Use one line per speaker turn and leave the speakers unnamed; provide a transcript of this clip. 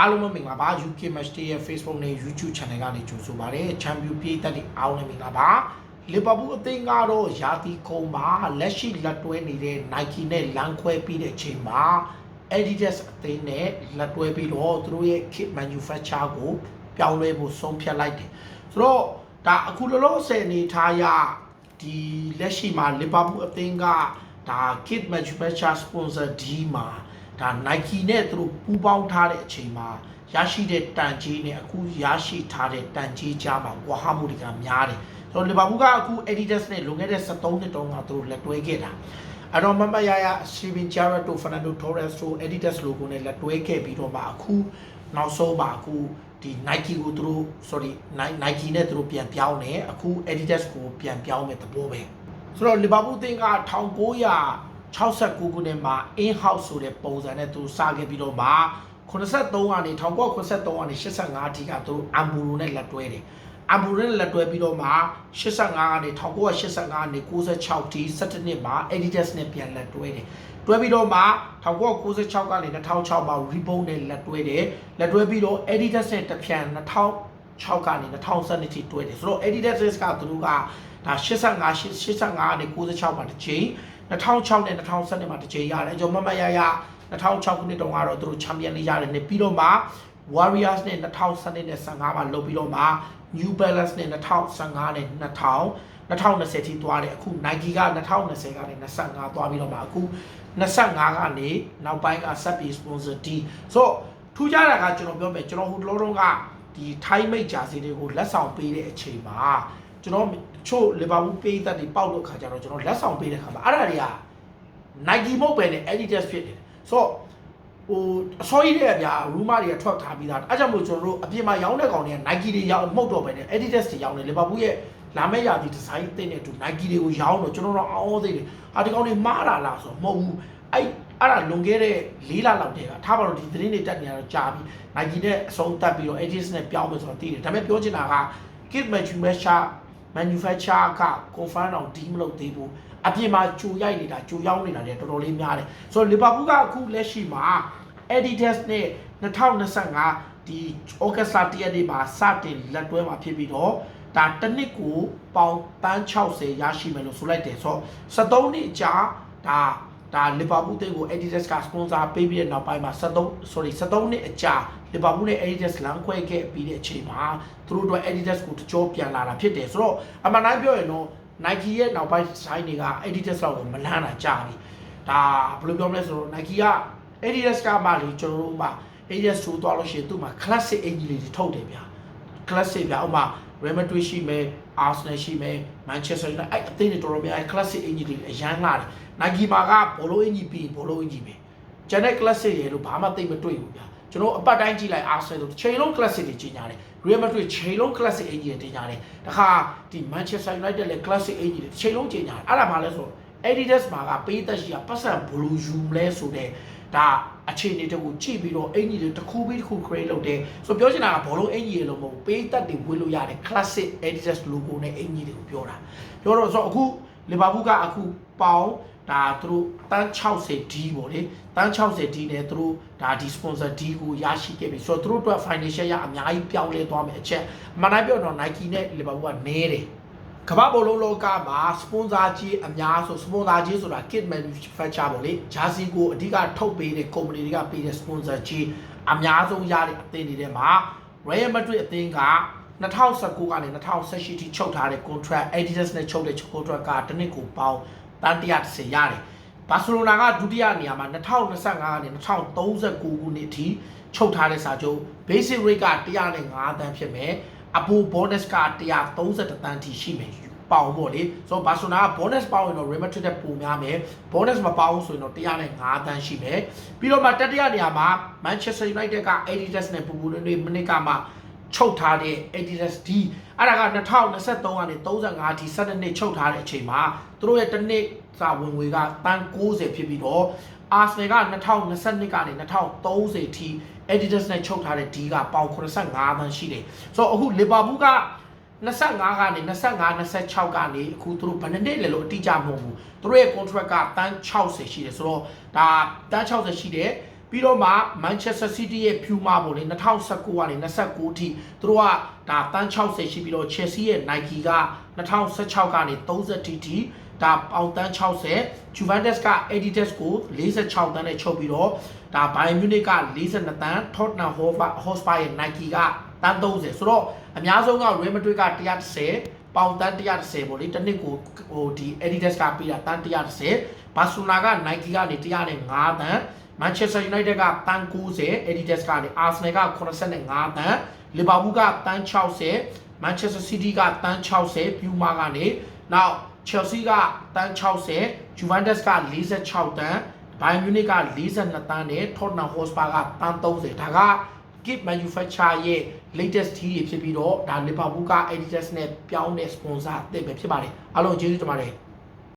အားလုံးပဲမင်္ဂလာပါ UK Match Day ရဲ့ Facebook နဲ့ YouTube Channel ကနေကြိုဆိုပါရစေ။ Champion ပြည်သက်တွေအားလုံးလည်းမင်္ဂလာပါ။ Liverpool အသင်းကတော့ရာသီခုံမှာလက်ရှိလက်တွဲနေတဲ့ Nike နဲ့လမ်းခွဲပြီးတဲ့အချိန်မှာ Adidas အသင်းနဲ့လက်တွဲပြီးတော့သူတို့ရဲ့ kit manufacture ကိုပြောင်းလဲဖို့ဆုံးဖြတ်လိုက်တယ်။ဆိုတော့ဒါအခုလောလောဆယ်အနေထားရဒီလက်ရှိမှာ Liverpool အသင်းကဒါ kit manufacture sponsor D မှာ ဒါ Nike နဲ့သူတို့ပူးပေါင်းထားတဲ့အချိန်မှာရရှိတဲ့တန်ကြီးနဲ့အခုရရှိထားတဲ့တန်ကြီးကြားမှာကွာဟမှုတွေကများတယ်။ဆိုတော့ Liverpool ကအခု Adidas နဲ့လွန်ခဲ့တဲ့73နှစ်တုန်းကသူတို့လက်တွဲခဲ့တာ။အဲ့တော့မမရရ Steven Gerrard တို့ Fernando Torres တို့ Adidas logo နဲ့လက်တွဲခဲ့ပြီးတော့မှအခုနောက်ဆုံးပါအခုဒီ Nike ကိုသူတို့ sorry Nike နဲ့သူတို့ပြန်ပြောင်းတယ်အခု Adidas ကိုပြန်ပြောင်းမဲ့သဘောပဲဆိုတော့ Liverpool သင်းက 1969ခုနှစ်မှာ in house ဆိုတဲ့ပုံစံနဲ့သူစခဲ့ပြီးတော့မှ83ကနေ1983ကနေ85အထိကသူတို့ Amburo နဲ့လက်တွဲတယ် Amburo နဲ့လက်တွဲပြီးတော့မှ85ကနေ1985ကနေ96ထိ17နှစ်မှာ Adidas နဲ့ပြန်လက်တွဲတယ်တွဲပြီးတော့မှ1996ကနေ2006မှာ Reebok နဲ့လက်တွဲတယ်လက်တွဲပြီးတော့ Adidas နဲ့တစ်ပြန်2006ကနေ2012ထိတွဲတယ်ဆိုတော့ Adidas ကသူတို့ကဒါ85 85ကနေ96မှာတစ်ချိန် 2006နဲ့2012မှာတစ်ချိန်ရတယ်အကျော်မမရရ2006ခုနှစ်တုန်းကတော့သူတို့ချန်ပီယံလေးရတယ်နဲ့ပြီးတော့မှ Warriors နဲ့2012နဲ့15မှာလုပ်ပြီးတော့မှ New Balance နဲ့2015နဲ့2000 2020ထိသွားတယ်အခု Nike က2020ကနေ25သွားပြီးတော့မှအခု25ကနေနောက်ပိုင်းက sub sponsor D ဆိုတော့ထူးခြားတာကကျွန်တော်ပြောမယ်ကျွန်တော်ဟိုတလောတုန်းကဒီ Thai mate ဂျာစီတွေကိုလက်ဆောင်ပေးတဲ့အချိန်မှာ ကျွန်တော်ချို့ Liverpool ပေးသက်တွေပေါက်လို့ခါကြတော့ကျွန်တော်လက်ဆောင်ပေးတဲ့ခါမှာအဲ့ဒါတွေက Nike မဟုတ်ပဲနဲ့ Adidas ဖြစ်တယ်ဆိုတော့ဟိုအစောကြီးတဲ့ဗျာ rumor တွေကထွက်ထားပြီးသားအဲကြောင့်မို့ကျွန်တော်တို့အပြင်မှာရောင်းတဲ့ကောင်တွေက Nike တွေရောင်းမဟုတ်တော့ပဲနဲ့ Adidas တွေရောင်းတယ် Liverpool ရဲ့လာမယ့်ရာသီဒီဇိုင်းတင်တဲ့အတူ Nike တွေကိုရောင်းတော့ကျွန်တော်တို့အောင်းသေးတယ်ဟာဒီကောင်တွေမှားတာလားဆိုတော့မဟုတ်ဘူးအဲ့အဲ့ဒါလွန်ခဲ့တဲ့၄လလောက်တည်းကထားပါတော့ဒီသတင်းတွေတက်နေရတော့ကြာပြီ Nike နဲ့အဆုံးတက်ပြီးတော့ Adidas နဲ့ပြောင်းမယ်ဆိုတော့သိတယ်ဒါပေမဲ့ပြောချင်တာက kit manufacture manufacture က confirm အောင်ဒီမလုပ်သေးဘူးအပြင်မှာကြိုရိုက်နေတာကြိုရောက်နေတာတွေတော်တော်လေးများတယ်ဆိုတော့ Liverpool ကအခုလက်ရှိမှာ Adidas နဲ့2025ဒီ August လ1ရက်နေ့မှာစတင်လက်တွဲမှာဖြစ်ပြီးတော့ဒါတစ်နှစ်ကိုပေါင်ပန်း60ရရှိမယ်လို့ဆိုလိုက်တယ်ဆိုတော့73နှစ်ကြာဒါ ဒါ Liverpool တင်းကို Adidas က sponsor ပေးပြီးတဲ့နောက်ပိုင်းမှာ73 sorry 73နှစ်အကြာ Liverpool နဲ့ Adidas လမ်းခွဲခဲ့ပြီးတဲ့အချိန်မှာသူတို့တို့ Adidas ကိုတကြောပြန်လာတာဖြစ်တယ်ဆိုတော့အမှန်တိုင်းပြောရင်တော့ Nike ရဲ့နောက်ပိုင်း design တွေက Adidas လောက်ကိုမလန်းတာကြာပြီဒါဘယ်လိုပြောမလဲဆိုတော့ Nike က Adidas ကမှလေကျွန်တော်တို့မှ Adidas ဆိုသွားလို့ရှိရင်သူ့မှာ classic အင်ဂျီလေးတွေထုတ်တယ်ဗျာ classic ဗျာဥပမာ Real Madrid ရှိမယ် Arsenal ရှိမယ် Manchester United အဲ့အသင်းတွေတော်တော်များများ classic အင်ဂျီတွေအရန်လာတယ် Nike မှာကဘောလုံးအင်ဂျီပြီးဘောလုံးအင်ဂျီပဲကျန်တဲ့ classic ရေလို့ဘာမှသိမတွေ့ဘူးဗျာကျွန်တော်အပတ်တိုင်းကြည့်လိုက် Arsenal ဆိုချိန်လုံး classic တွေကြီးညာတယ် Real Madrid ချိန်လုံး classic အင်ဂျီတွေကြီးညာတယ်တခါဒီ Manchester United လည်း classic အင်ဂျီတွေချိန်လုံးကြီးညာတယ်အဲ့ဒါမှလဲဆိုတော့ Adidas မှာကပေးသက်ရှိကပတ်စံဘလူးယူမလဲဆိုတဲ့ဒါ အခြေအနေတကူကြည့်ပြီးတော့အင်ကြီးတွေတစ်ခုပြီးတစ်ခု create လုပ်တယ်ဆိုတော့ပြောချင်တာကဘောလုံးအင်ကြီးတွေလို့မဟုတ်ပေးသက်တွေဝေလို့ရတယ် classic Adidas logo နဲ့အင်ကြီးတွေကိုပြောတာပြောတော့ဆိုတော့အခု Liverpool ကအခုပေါင်ဒါသူတို့တန်း 60D ပေါ့လေတန်း 60D နဲ့သူတို့ဒါဒီ sponsor D ကိုရရှိခဲ့ပြီဆိုတော့သူတို့အတွက် financial ရအများကြီးပြောင်းလဲသွားမယ်အချက်အမှန်တိုင်းပြောတော့ Nike နဲ့ Liverpool ကနဲတယ် ကမ္ဘာဘောလုံးလောကမှာစပွန်ဆာကြီးအများဆိုစပွန်ဆာကြီးဆိုတာ kit manufacture ပေါ့လေဂျာစီကိုအဓိကထုတ်ပေးတဲ့ company တွေကပေးတဲ့ sponsor ကြီးအများဆုံးရတဲ့အသင်းတွေထဲမှာ Real Madrid အသင်းက2019ကနေ2018ထိချုပ်ထားတဲ့ contract Adidas နဲ့ချုပ်တဲ့ contract ကတစ်နှစ်ကိုပေါင်းတန်130ရတယ်ဘာစီလိုနာကဒုတိယနေရာမှာ2025ကနေ2039ခုနှစ်အထိချုပ်ထားတဲ့စာချုပ် basic rate က105တန်းဖြစ်မယ်အပူ bonus က130တန်းထိရှိမယ် ပေါင်ပေါ့လေဆိုတော့ဘာဆိုနာက bonus ပေါင်ရင်တော့ Real Madrid တက်ပိုများမယ် bonus မပေါင်ဆိုရင်တော့105တန်းရှိမယ်ပြီးတော့မှတတိယနေရာမှာ Manchester United က Adidas နဲ့ပူပူနေနေမနစ်ကမှချုပ်ထားတဲ့ Adidas D အဲ့ဒါက2023ကနေ35အထိ12နှစ်ချုပ်ထားတဲ့အချိန်မှာသူတို့ရဲ့တစ်နှစ်စာဝင်ငွေကတန်း90ဖြစ်ပြီးတော့ Arsenal က2022ကနေ2030ထိ Adidas နဲ့ချုပ်ထားတဲ့ D ကပေါင်85တန်းရှိတယ်ဆိုတော့အခု Liverpool က 25ကနေ25 26ကနေအခုသူတို့ဘယ်နှစ်နှစ်လဲလို့အတိအကျမဟုတ်ဘူးသူတို့ရဲ့ contract ကတန်း60ရှိတယ်ဆိုတော့ဒါတန်း60ရှိတယ်ပြီးပြီးတော့မှ Manchester City ရဲ့ Puma ပေါ့လေ2019ကနေ29အထိသူတို့ကဒါတန်း60ရှိပြီးတော့ Chelsea ရဲ့ Nike က2016ကနေ30ထိထိဒါပေါင်တန်း60 Juventus က Adidas ကို46တန်းနဲ့ချုပ်ပြီးတော့ဒါ Bayern Munich က42တန်း Tottenham Hotspur ရဲ့ Nike ကတန်း30ဆိုတော့ အများဆုံးက Real Madrid က130ပေါင်တန်း130ပေါ့လေတစ်နှစ်ကိုဟိုဒီ Adidas ကပေးတာတန်း130ဘာစီလိုနာက Nike ကနေ105တန်း Manchester United ကတန်း90 Adidas ကနေ Arsenal က85တန်း Liverpool ကတန်း60 Manchester City ကတန်း60 Puma ကနေနောက် Chelsea ကတန်း60 Juventus က46တန်း Bayern Munich က42တန်းနဲ့ Tottenham Hotspur ကတန်း30ဒါက Kit Manufacture ရဲ့ latest tea တွေဖြစ်ပြီးတော့ဒါ Liverpool က Adidas နဲ့ပြောင်းတဲ့ sponsor အသစ်ပဲဖြစ်ပါတယ်အားလုံးကျေးဇူးတင်ပါတယ်